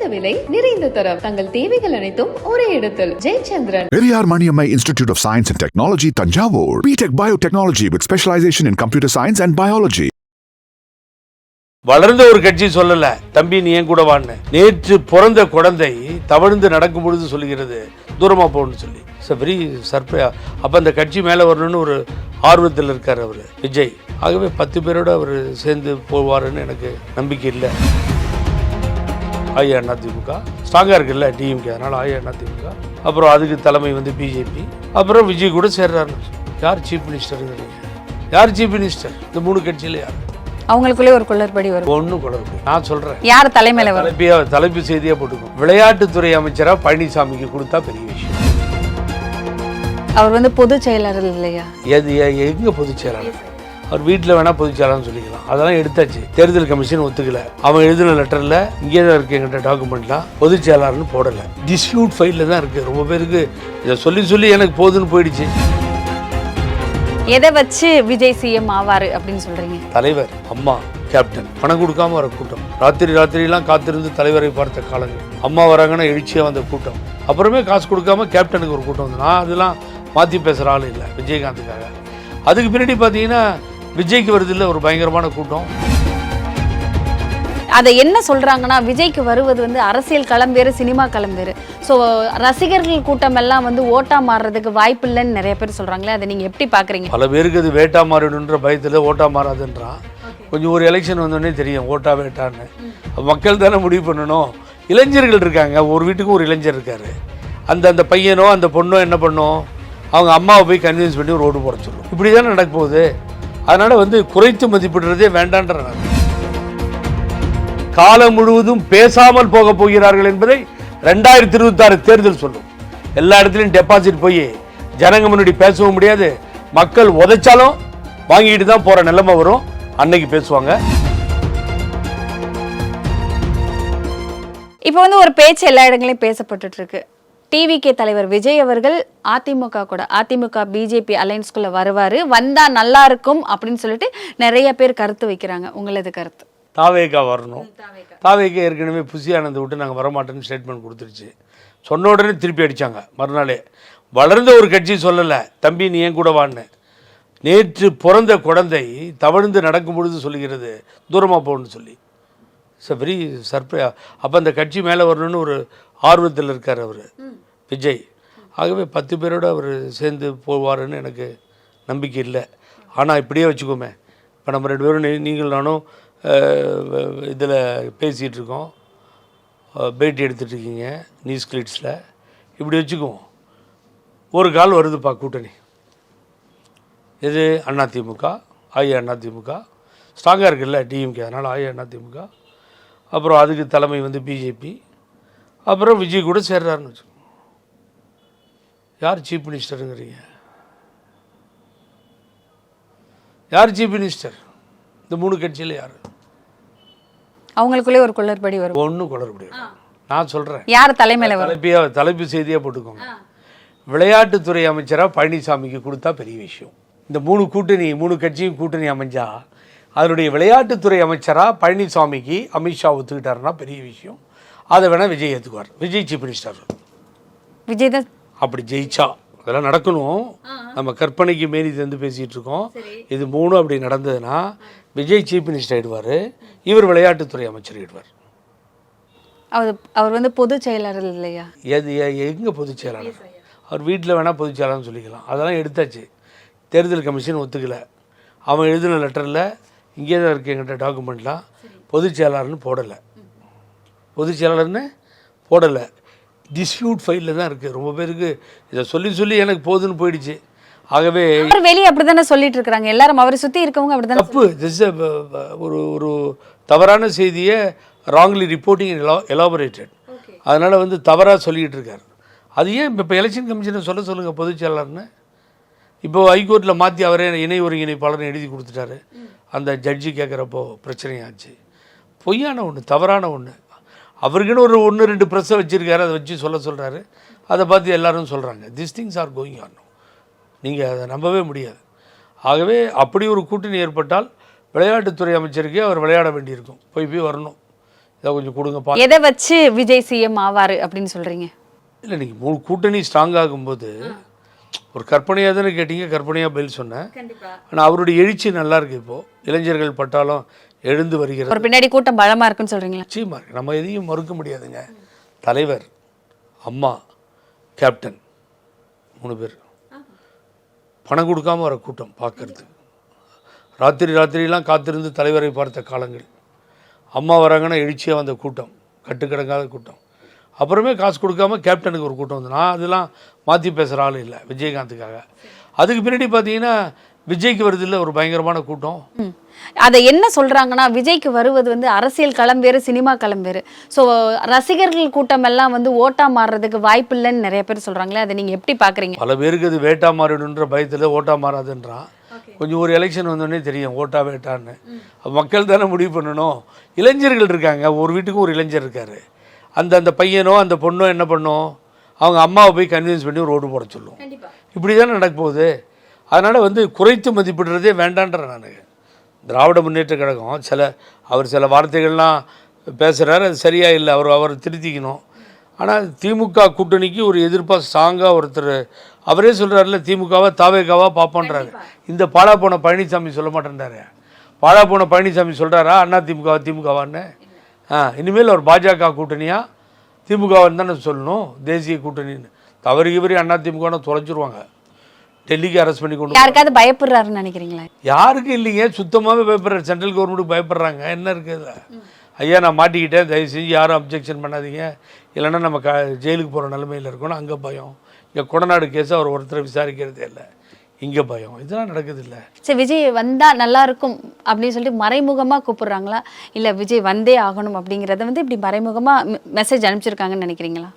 குறைந்த விலை நிறைந்த தரம். தங்கள் தேவைகள் அனைத்தும் ஒரே இடத்தில். Jayachandran. Periyar Maniamma Institute of Science and Technology, Tanjavur. BTech Biotechnology with specialization in computer science and biology. வளர்ந்த ஒரு கட்சி சொல்லல தம்பி நீ ஏன் கூட வான்னு? நேற்று பிறந்த குழந்தை தவழ்ந்து நடக்கும் பொழுது சொல்லுகிறது. தூரமா போகணும்னு சொல்லி. இட்ஸ் வெரி சர்ப்ரை அப்போ அந்த கட்சி மேலே வரணும்னு ஒரு ஆர்வத்தில் இருக்கார் அவர் விஜய். ஆகவே பத்து பேரோட அவர் சேர்ந்து போவாருன்னு எனக்கு நம்பிக்கை இல்லை. ஐயா அதிமுக ஸ்ட்ராங்காக இருக்குல்ல டிஎம்கே அதனால் ஐயா அதிமுக அப்புறம் அதுக்கு தலைமை வந்து பிஜேபி அப்புறம் விஜய் கூட சேர்றாருன்னு யார் சீஃப் மினிஸ்டருங்கிறீங்க யார் சீஃப் மினிஸ்டர் இந்த மூணு கட்சியில் யார்? அவங்களுக்குள்ளே ஒரு குளறுபடி வரும். ஒன்றும் குழப்பம் நான் சொல்கிறேன் யார் தலைமையில வரும்? தலைப்பியா தலைப்பு செய்தியாக போட்டுக்கும் விளையாட்டுத்துறை அமைச்சரா பழனிசாமிக்கு கொடுத்தா பெரிய விஷயம். அவர் வந்து பொதுச் செயலாளர் இல்லையா? எது எங்க பொதுச் செயலாளர்? அவர் வீட்டில் வேணா பொதுச் செயலாளர்னு சொல்லிக்கலாம். அதெல்லாம் எடுத்தாச்சு. தேர்தல் கமிஷன் ஒத்துக்கல. அவன் எழுதின லெட்டரில் இங்கே தான் இருக்கு எங்கிட்ட டாக்குமெண்ட்லாம். பொதுச் செயலாளர்னு போடலை. டிஸ்பியூட் ஃபைலில் தான் இருக்கு. ரொம்ப பேருக்கு இதை சொல்லி சொல்லி எனக்கு போதுன்னு போயிடுச்சு. எதை வச்சு விஜய் சிஎம் ஆவாரு அப்படின்னு சொல்றீங்க? தலைவர் அம்மா கேப்டன். பணம் கொடுக்காம வர கூட்டம். ராத்திரி ராத்திரிலாம் காத்திருந்து தலைவரை பார்த்த காலங்கள். அம்மா வராங்கன்னா எழுச்சியாக வந்த கூட்டம். அப்புறமே காசு கொடுக்காம கேப்டனுக்கு ஒரு கூட்டம் வந்து நான் அதெல்லாம் மாற்றி பேசுகிற ஆள் இல்லை விஜயகாந்துக்காக. அதுக்கு பின்னாடி பார்த்தீங்கன்னா விஜய்க்கு வருது இல்லை ஒரு பயங்கரமான கூட்டம். அதை என்ன சொல்றாங்கன்னா விஜய்க்கு வருவது வந்து அரசியல் களம் வேறு சினிமா களம் வேறு ஸோ ரசிகர்கள் கூட்டம் எல்லாம் வந்து ஓட்டா மாறுறதுக்கு வாய்ப்பு இல்லைன்னு நிறைய பேர் சொல்றாங்களே அதை நீங்க எப்படி பாக்குறீங்க? பல பேருக்கு அது வேட்டா மாறிடுன்ற பயத்தில் ஓட்டா மாறாதுன்றான் கொஞ்சம் ஒரு எலெக்ஷன் வந்தோடனே தெரியும் ஓட்டா வேட்டான்னு. மக்கள் தானே முடிவு பண்ணணும். இளைஞர்கள் இருக்காங்க ஒரு வீட்டுக்கு ஒரு இளைஞர் இருக்காரு. அந்த அந்த பையனோ அந்த பொண்ணோ என்ன பண்ணும்? அவங்க அம்மாவை போய் கன்வின்ஸ் பண்ணி ஒரு ஓட்டு போட சொல்லும். இப்படி தானே நடக்க போகுது? அதனால் வந்து குறைத்து மதிப்பிடுறதே வேண்டான்ற காலம் முழுவதும் பேசாமல் போக போகிறார்கள் என்பதை ரெண்டாயிரத்தி இருபத்தாறு தேர்தல் சொல்லும். எல்லா இடத்துலையும் டெபாசிட் போய் ஜனங்க முன்னாடி பேசவும் முடியாது. மக்கள் உதைச்சாலும் வாங்கிட்டு தான் போற நிலைமை வரும். அன்னைக்கு பேசுவாங்க. இப்போ வந்து ஒரு பேச்சு எல்லா இடங்களையும் பேசப்பட்டுட்டு இருக்கு. டிவிகே தலைவர் விஜய் அவர்கள் அதிமுக கூட அதிமுக பிஜேபி அலைன்ஸ்குள்ள வருவாரு. வந்தா நல்லா இருக்கும் அப்படின்னு சொல்லிட்டு நிறைய பேர் கருத்து வைக்கிறாங்க. உங்களது கருத்து? தாவேக்கா வரணும். தாவேக்கா ஏற்கனவே புசி ஆனந்த் விட்டு நாங்கள் வரமாட்டோன்னு ஸ்டேட்மெண்ட் கொடுத்துருச்சு. சொன்ன உடனே திருப்பி அடிச்சாங்க. மறுநாளே வளர்ந்த ஒரு கட்சி சொல்லலை. தம்பி நீ ஏன் கூட வான்னு. நேற்று பிறந்த குழந்தை தவழ்ந்து நடக்கும் பொழுது சொல்லுகிறது. தூரமாக போகணும்னு சொல்லி. இட்ஸ் வெரி சர்ப்ரை அப்போ அந்த கட்சி மேலே வரணும்னு ஒரு ஆர்வத்தில் இருக்கார் அவர். விஜய். ஆகவே பத்து பேரோடு அவர் சேர்ந்து போவாருன்னு எனக்கு நம்பிக்கை இல்லை. ஆனால் இப்படியே வச்சுக்கோமே. இப்போ நம்ம ரெண்டு பேரும் நீ- நீங்கள் நானும் இதில் பேசிகிட்டு இருக்கோம். பேட்டி எடுத்துட்டு இருக்கீங்க நியூஸ் கிளிட்ஸில் இப்படி வச்சுக்குவோம். ஒரு கால் வருதுப்பா கூட்டணி. இது அதிமுக அஇஅதிமுக ஸ்ட்ராங்காக இருக்குல்ல டிஎம்கே அதனால் அஇஅதிமுக அப்புறம் அதுக்கு தலைமை வந்து பிஜேபி அப்புறம் விஜய் கூட சேர்றாருன்னு வச்சுக்கோங்க யார் சீஃப் மினிஸ்டருங்கிறீங்க யார் சீஃப் மினிஸ்டர் இந்த மூணு கட்சியில் யார்? அவங்களுக்குள்ளே ஒரு குளறுபடி வரும். ஒன்றும் குளற முடியாது நான் சொல்கிறேன் யார் தலைமையில வரும்? தலைப்பியா தலைப்பு செய்தியாக போட்டுக்கோங்க. விளையாட்டுத்துறை அமைச்சரா பழனிசாமிக்கு கொடுத்தா பெரிய விஷயம். இந்த மூணு கூட்டணி மூணு கட்சியும் கூட்டணி அமைஞ்சா அதனுடைய விளையாட்டுத்துறை அமைச்சரா பழனிசாமிக்கு அமித்ஷா ஒத்துக்கிட்டாருன்னா பெரிய விஷயம். அதை வேணால் விஜய் ஏற்றுக்குவார் விஜய் சீஃப் மினிஸ்டர் விஜய் தான் அப்படி ஜெயிச்சா. அதெல்லாம் நடக்கணும். நம்ம கற்பனைக்கு மீறி தந்து பேசிகிட்டு இருக்கோம். இது மூணும் அப்படி நடந்ததுன்னா விஜய் சீஃப் மினிஸ்டர் ஆயிடுவார். இவர் விளையாட்டுத்துறை அமைச்சர் ஆயிடுவார். அவர் அவர் வந்து பொதுச் செயலாளர் இல்லையா? எது எ- எங்க பொதுச் செயலாளர்? அவர் வீட்டில் வேணால் பொதுச் செயலாளர்னு சொல்லிக்கலாம். அதெல்லாம் எடுத்தாச்சு. தேர்தல் கமிஷன் ஒத்துக்கல. அவன் எழுதின லெட்டரில் இங்கே தான் இருக்குது எங்கிட்ட டாக்குமெண்ட்லாம் பொதுச் செயலாளர்னு போடலை. பொதுச் செயலாளர்னு போடலை. டிஸ்பியூட் ஃபைலில் தான் இருக்குது ரொம்ப பேருக்கு இதை சொல்லி சொல்லி எனக்கு போதுன்னு போயிடுச்சு. ஆகவே வெளியே அப்படித்தானே சொல்லிட்டு இருக்காங்க எல்லாரும் அவரை சுத்தி இருக்கவங்க அப்படித்தானே தப்பு. திஸ் ஒரு ஒரு தவறான செய்தியை ராங்லி ரிப்போர்ட்டிங் எலாபரேட்டட் அதனால் வந்து தவறாக சொல்லிக்கிட்டு இருக்கார். அது ஏன் இப்போ எலெக்ஷன் கமிஷனை சொல்ல சொல்லுங்கள் பொதுச் செயலாளர்னு. இப்போ ஹைகோர்ட்டில் மாற்றி அவரே இணை ஒருங்கிணைப்பாளர்னு எழுதி கொடுத்துட்டாரு. அந்த ஜட்ஜி கேட்குறப்போ பிரச்சனையாச்சு. பொய்யான ஒன்று தவறான ஒன்று அவருக்குன்னு ஒரு ஒன்று ரெண்டு ப்ரெஸ்ஸை வச்சுருக்காரு அதை வச்சு சொல்ல சொல்கிறாரு அதை பார்த்து எல்லாரும் சொல்கிறாங்க this things are going on நீங்கள் அதை நம்பவே முடியாது. ஆகவே அப்படி ஒரு கூட்டணி ஏற்பட்டால் விளையாட்டுத்துறை அமைச்சருக்கே அவர் விளையாட வேண்டியிருக்கும். போய் போய் வரணும். ஏதோ கொஞ்சம் கொடுங்க பா எதை வச்சு விஜய் சிஎம் ஆவாரு அப்படின்னு சொல்றீங்க? இல்லை நீங்கள் மூணு கூட்டணி ஸ்ட்ராங் ஆகும்போது ஒரு கற்பனையாக தானே கேட்டீங்க கற்பனையாக பதில் சொன்னேன். ஆனால் அவருடைய எழுச்சி நல்லா இருக்கு இப்போது இளைஞர்கள் பட்டாலும் எழுந்து வருகிறது. ஒரு பின்னாடி கூட்டம் பலமா இருக்குன்னு சொல்றீங்களா? நிச்சயமா இருக்கு நம்ம எதையும் மறுக்க முடியாதுங்க. தலைவர் அம்மா கேப்டன் மூணு பேர். பணம் கொடுக்காம வர கூட்டம் பார்க்கறதுக்கு ராத்திரி ராத்திரிலாம் காத்திருந்து தலைவரை பார்த்த காலங்கள். அம்மா வராங்கன்னா எழுச்சியாக வந்த கூட்டம் கட்டுக்கடங்காத கூட்டம். அப்புறமே காசு கொடுக்காம கேப்டனுக்கு ஒரு கூட்டம் வந்து நான் அதெல்லாம் மாற்றி பேசுகிற ஆள் இல்லை விஜயகாந்துக்காக. அதுக்கு பின்னாடி பார்த்தீங்கன்னா விஜய்க்கு வருது இல்லை ஒரு பயங்கரமான கூட்டம். அதை என்ன சொல்றாங்கன்னா விஜய்க்கு வருவது வந்து அரசியல் களம் வேறு சினிமா களம் வேறு. ஸோ ரசிகர்கள் கூட்டம் எல்லாம் வந்து ஓட்டா மாறுறதுக்கு வாய்ப்பு இல்லைன்னு நிறைய பேர் சொல்றாங்களே அதை நீங்க எப்படி பாக்குறீங்க? பல பேருக்கு அது வேட்டா மாறிடுன்ற பயத்தில் ஓட்டா மாறாதுன்றான். கொஞ்சம் ஒரு எலெக்ஷன் வந்தோடனே தெரியும் ஓட்டா வேட்டான்னு. மக்கள் தானே முடிவு பண்ணணும். இளைஞர்கள் இருக்காங்க ஒரு வீட்டுக்கும் ஒரு இளைஞர் இருக்காரு. அந்த அந்த பையனோ அந்த பொண்ணோ என்ன பண்ணும்? அவங்க அம்மாவை போய் கன்வின்ஸ் பண்ணி ஒரு ஓட்டு போட சொல்லும். இப்படி தானே நடக்க போகுது? அதனால் வந்து குறைத்து மதிப்பிடுறதே வேண்டான்றேன் நான். திராவிட முன்னேற்ற கழகம் சில அவர் சில வார்த்தைகள்லாம் பேசுகிறாரு அது சரியா இல்லை அவர் அவர் திருத்திக்கணும். ஆனால் திமுக கூட்டணிக்கு ஒரு எதிர்ப்பாக ஸ்ட்ராங்காக ஒருத்தர் அவரே சொல்கிறாருல திமுகவா தாவேகாவா பார்ப்போன்றாரு இந்த பாழா போன பழனிசாமி சொல்ல மாட்டேன்றாரு. பாழா போன பழனிசாமி சொல்கிறாரா அண்ணா திமுகவா திமுகவான்னு? ஆ இனிமேல் அவர் பாஜக கூட்டணியா? திமுகவான்னு தானே சொல்லணும் தேசிய கூட்டணின்னு. தவறு இவரே அண்ணா திமுகன்னு தொலைச்சிருவாங்க டெல்லிக்கு அரெஸ்ட் பண்ணி கொண்டு யாருக்காவது பயப்படுறாருன்னு நினைக்கிறீங்களா? யாருக்கும் இல்லைங்க? சுத்தமாகவே பயப்படுறாரு. சென்ட்ரல் கவர்மெண்ட்டுக்கு பயப்படுறாங்க. என்ன இருக்குது ஐயா நான் மாட்டிக்கிட்டேன். தயவு செஞ்சு யாரும் அப்ஜெக்ஷன் பண்ணாதீங்க. இல்லைன்னா நம்ம க ஜெயிலுக்கு போகிற நிலமையில் இருக்கணும் அங்கே பயம். இங்கே கொடநாடு கேஸ் அவர் ஒருத்தரை விசாரிக்கிறதே இல்லை. இங்கே பயம். இதெல்லாம் நடக்குது இல்லை. சரி விஜய் வந்தா நல்லா இருக்கும் அப்படின்னு சொல்லிட்டு மறைமுகமா கூப்பிடுறாங்களா? இல்ல விஜய் வந்தே ஆகணும் அப்படிங்கறத வந்து இப்படி மறைமுகமா மெசேஜ் அனுப்பிச்சிருக்காங்கன்னு நினைக்கிறீங்களா?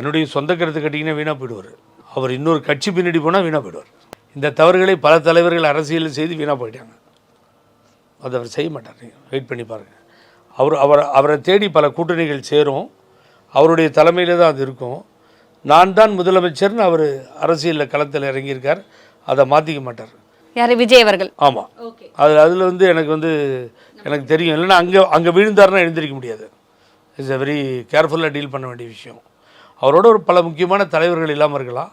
என்னுடைய சொந்த கருத்து கட்டிங்கன்னா வீணாக போயிடுவார். அவர் இன்னொரு கட்சி பின்னாடி போனால் வீணாக போயிடுவார். இந்த தவறுகளை பல தலைவர்கள் அரசியல் செய்து வீணாக போயிட்டாங்க. அதை அவர் செய்ய மாட்டார். நீங்கள் வெயிட் பண்ணி பாருங்கள் அவர் அவர் அவரை தேடி பல கூட்டணிகள் சேரும். அவருடைய தலைமையில் தான் அது இருக்கும். நான் தான் முதலமைச்சர்னு அவர் அரசியலில் களத்தில் இறங்கியிருக்கார். அதை மாற்றிக்க மாட்டார். யாரு? விஜய் அவர்கள். ஆமாம் அதில் அதில் வந்து எனக்கு வந்து எனக்கு தெரியும். இல்லைன்னா அங்கே அங்கே விழுந்தாருன்னா எழுந்திருக்க முடியாது. இட்ஸ் a வெரி கேர்ஃபுல்லாக டீல் பண்ண வேண்டிய விஷயம். அவரோட ஒரு பல முக்கியமான தலைவர்கள் இல்லாமல் இருக்கலாம்.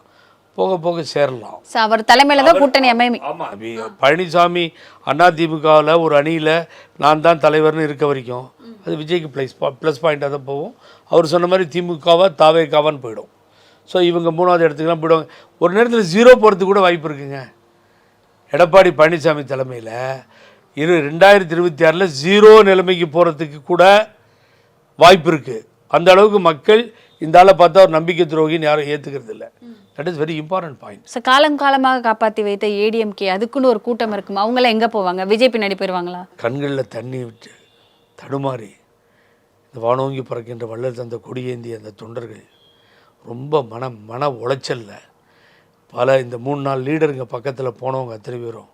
போக போக சேரலாம். அவர் தலைமையில தான் கூட்டணி அமைமை ஆமாம் பழனிசாமி அதிமுகவில் ஒரு அணியில் நான் தான் தலைவர்னு இருக்க வரைக்கும் அது விஜய்க்கு ப்ளஸ் ப்ளஸ் பாயிண்ட்டாக தான் போகும். அவர் சொன்ன மாதிரி திமுகவா தாவேக்காவான்னு போயிடும். ஸோ இவங்க மூணாவது இடத்துக்குலாம் போயிடுவாங்க. ஒரு நேரத்தில் ஜீரோ போகிறதுக்கு கூட வாய்ப்பு இருக்குங்க. எடப்பாடி பழனிசாமி தலைமையில் இரு ரெண்டாயிரத்தி இருபத்தி ஆறில் ஜீரோ நிலைமைக்கு போகிறதுக்கு கூட வாய்ப்பு இருக்குது அந்த அளவுக்கு மக்கள் இந்த ஆளை பார்த்தா ஒரு நம்பிக்கை துரோகின்னு யாரும் ஏற்றுக்கிறது இல்லை. That is very important point so காலம் காலமாக காப்பாத்தி வைத்த ஏடிஎம்கே அதுக்குன்னு ஒரு கூட்டம் இருக்குமா? அவங்களாம் எங்க போவாங்க? விஜய் பின்னாடி போயிருவாங்களா? கண்களில் தண்ணி விட்டு தடுமாறி இந்த வானோங்கி பறக்கின்ற வள்ளல் தந்த கொடியேந்திய அந்த தொண்டர்கள் ரொம்ப மன மன உளைச்சல்ல. பல இந்த மூணு நாள் லீடருங்க பக்கத்தில் போனவங்க அத்தனை பேரும்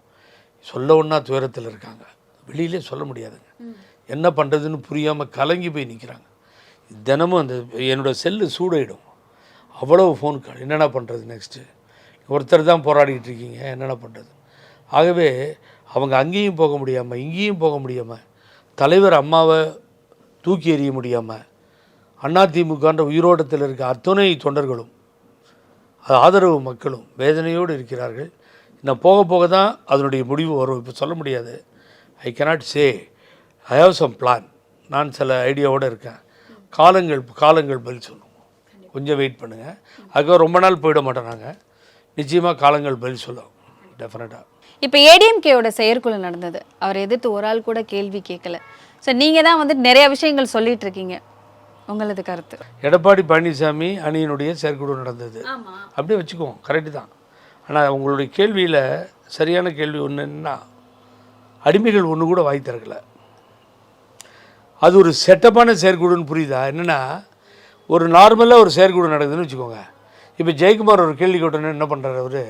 சொல்ல ஒன்றா துயரத்தில் இருக்காங்க. வெளியிலே சொல்ல முடியாதுங்க. என்ன பண்ணுறதுன்னு புரியாமல் கலங்கி போய் நிற்கிறாங்க தினமும் அந்த என்னோடய செல்லு சூடாயிடும். அவ்வளோ ஃபோன் கால் என்னென்ன பண்ணுறது நெக்ஸ்ட்டு ஒருத்தர் தான் போராடிக்கிட்டு இருக்கீங்க. என்னென்ன பண்ணுறது ஆகவே அவங்க அங்கேயும் போக முடியாமல் இங்கேயும் போக முடியாமல் தலைவர் அம்மாவை தூக்கி எறிய முடியாமல் அதிமுகன்ற உயிரோட்டத்தில் இருக்க அத்துணை தொண்டர்களும் அது ஆதரவு மக்களும் வேதனையோடு இருக்கிறார்கள். இன்னும் போக போக தான் அதனுடைய முடிவு வரும். இப்போ சொல்ல முடியாது. I cannot say I have some plan நான் சில ஐடியாவோடு இருக்கேன். காலங்கள் காலங்கள் பதில் சொல்லும் கொஞ்சம் வெயிட் பண்ணுங்கள் அதுக்காக ரொம்ப நாள் போயிட மாட்டோம் நாங்கள் நிச்சயமாக காலங்கள் பதில் சொல்லும். டெஃபினட்டாக இப்போ ஏடிஎம்கேயோட செயற்குழு நடந்தது. அவர் எதிர்த்து ஒரு ஆள் கூட கேள்வி கேட்கல. ஸோ நீங்க தான் வந்து நிறைய விஷயங்கள் சொல்லிட்டு இருக்கீங்க. உங்களது கருத்து. எடப்பாடி பழனிசாமி அணியினுடைய செயற்குழு நடந்தது. அப்படியே வச்சுக்குவோம். கரெக்டு தான். ஆனால் உங்களுடைய கேள்வியில் சரியான கேள்வி ஒன்று என்னன்னா அடிமைகள் ஒன்று கூட வாய் திறக்கல. அது ஒரு செட்டப்பான செயற்குழுன்னு புரியுதா? என்னென்னா ஒரு நார்மலாக ஒரு செயற்குழு நடக்குதுன்னு வச்சுக்கோங்க. இப்போ ஜெயக்குமார் ஒரு கேள்வி கேட்டோன்னு என்ன பண்ணுறாரு அவர்?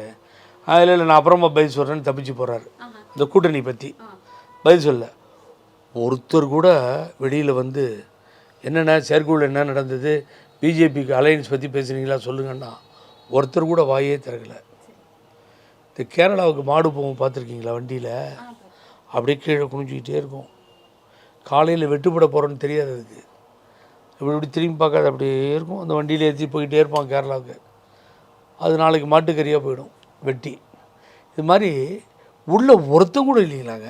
இல்லை இல்லை நான் அப்புறமா பதில் சொல்கிறேன்னு தப்பிச்சு போகிறாரு இந்த கூட்டணி பற்றி பதில் சொல்ல. ஒருத்தர் கூட வெளியில் வந்து என்னென்ன செயற்குழு என்ன நடந்தது? பிஜேபிக்கு அலையன்ஸ் பற்றி பேசுனீங்களா சொல்லுங்கன்னா ஒருத்தர் கூட வாயே திறக்கல. இந்த கேரளாவுக்கு மாடு போகும் பார்த்துருக்கீங்களா வண்டியில்? அப்படியே கீழே குனிஞ்சிக்கிட்டே இருக்கும். காலையில் வெட்டுப்பட போகிறோன்னு தெரியாது அதுக்கு. இப்படி இப்படி திரும்பி பார்க்காது அப்படியே இருக்கும். அந்த வண்டியில் ஏற்றி போயிட்டே இருப்பான் கேரளாவுக்கு. அது நாளைக்கு மாட்டுக்கறியாக போயிடும் வெட்டி. இது மாதிரி உள்ள ஒருத்தன் கூட இல்லைங்களாங்க.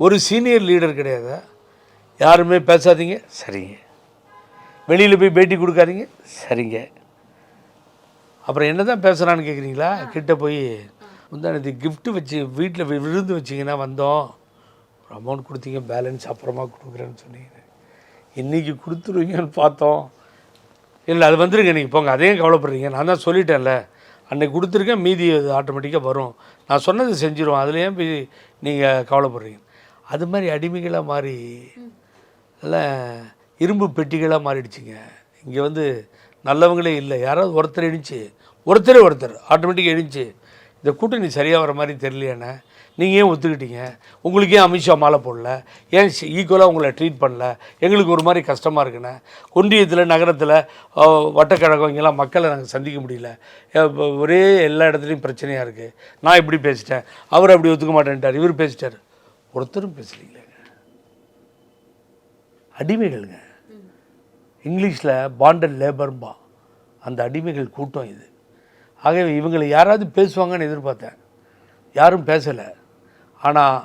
ஒரு சீனியர் லீடர் கிடையாது? யாருமே பேசாதீங்க. சரிங்க. வெளியில் போய் பேட்டி கொடுக்காதீங்க. சரிங்க. அப்புறம் என்ன தான் பேசுகிறான்னு கேட்குறீங்களா கிட்ட போய் முந்தானது gift வச்சு வீட்டில் விருந்து வச்சிங்கன்னா வந்தோம். ஒரு அமௌண்ட் கொடுத்தீங்க பேலன்ஸ் அப்புறமா கொடுக்குறேன்னு சொன்னீங்க. இன்றைக்கி கொடுத்துருவீங்கன்னு பார்த்தோம். இல்லை அது வந்துருங்க நீங்கள் போங்க. அதையும் கவலைப்படுறீங்க. நான் தான் சொல்லிட்டேன்ல. அன்னைக்கு கொடுத்துருக்கேன் மீதி அது ஆட்டோமேட்டிக்காக வரும். நான் சொன்னது செஞ்சிருவோம். அதுலேயும் போய் நீங்கள் கவலைப்படுறீங்க? அது மாதிரி அடிமைகளாக மாறி இல்லை இரும்பு பெட்டிகளாக மாறிடுச்சுங்க. இங்கே வந்து நல்லவங்களே இல்லை. யாராவது ஒருத்தர் இடிச்சு ஒருத்தரே ஒருத்தர் ஆட்டோமேட்டிக்காக இடிச்சு இந்த கூட்டணி சரியாக வர மாதிரி தெரியலையாண்ணே. நீங்கள் ஏன் ஒத்துக்கிட்டீங்க? உங்களுக்கு ஏன் அமித்ஷா மாலை போடல? ஏன் ஈக்குவலாக உங்களை ட்ரீட் பண்ணல? எங்களுக்கு ஒரு மாதிரி கஷ்டமாக இருக்குண்ணே ஒன்றியத்தில் நகரத்தில் வட்டக்கழகம் இங்கெல்லாம் மக்களை நாங்கள் சந்திக்க முடியல. ஒரே எல்லா இடத்துலையும் பிரச்சனையாக இருக்குது நான் இப்படி பேசிட்டேன். அவர் அப்படி ஒத்துக்க மாட்டேன்ட்டார். இவர் பேசிட்டார். ஒருத்தரும் பேசலீங்களேங்க அடிமைகள்ங்க. இங்கிலீஷில் பாண்டட் லேபர்பா அந்த அடிமைகள் கூட்டம் இது. ஆகவே இவங்களை யாராவது பேசுவாங்கன்னு எதிர்பார்த்தேன். யாரும் பேசலை. ஆனால்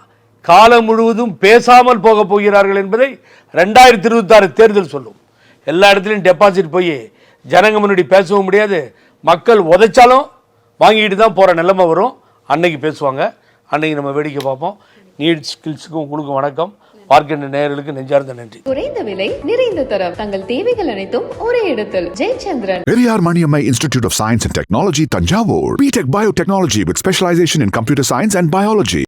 காலம் முழுவதும் பேசாமல் போக போகிறார்கள் என்பதை ரெண்டாயிரத்தி இருபத்தாறு தேர்தல் சொல்லும். எல்லா இடத்துலையும் டெபாசிட் போய் ஜனங்க முன்னாடி பேசவும் முடியாது. மக்கள் உதைச்சாலும் வாங்கிட்டு தான் போகிற நிலைமை வரும். அன்னைக்கு பேசுவாங்க. அன்னைக்கு நம்ம வேடிக்கை பார்ப்போம். நீட் ஸ்கில்ஸுக்கும் உங்களுக்கும் வணக்கம். பார்க்கின்ற நேயர்களுக்கு நெஞ்சார்ந்த நன்றி. குறைந்த விலை நிறைந்த தரம். தங்கள் தேவைகள் அனைத்தும் ஒரே இடத்தில். Jayachandran. Periyar Maniammai Institute of Science and Technology, Tanjavur. BTech Biotechnology with specialization in computer science and biology.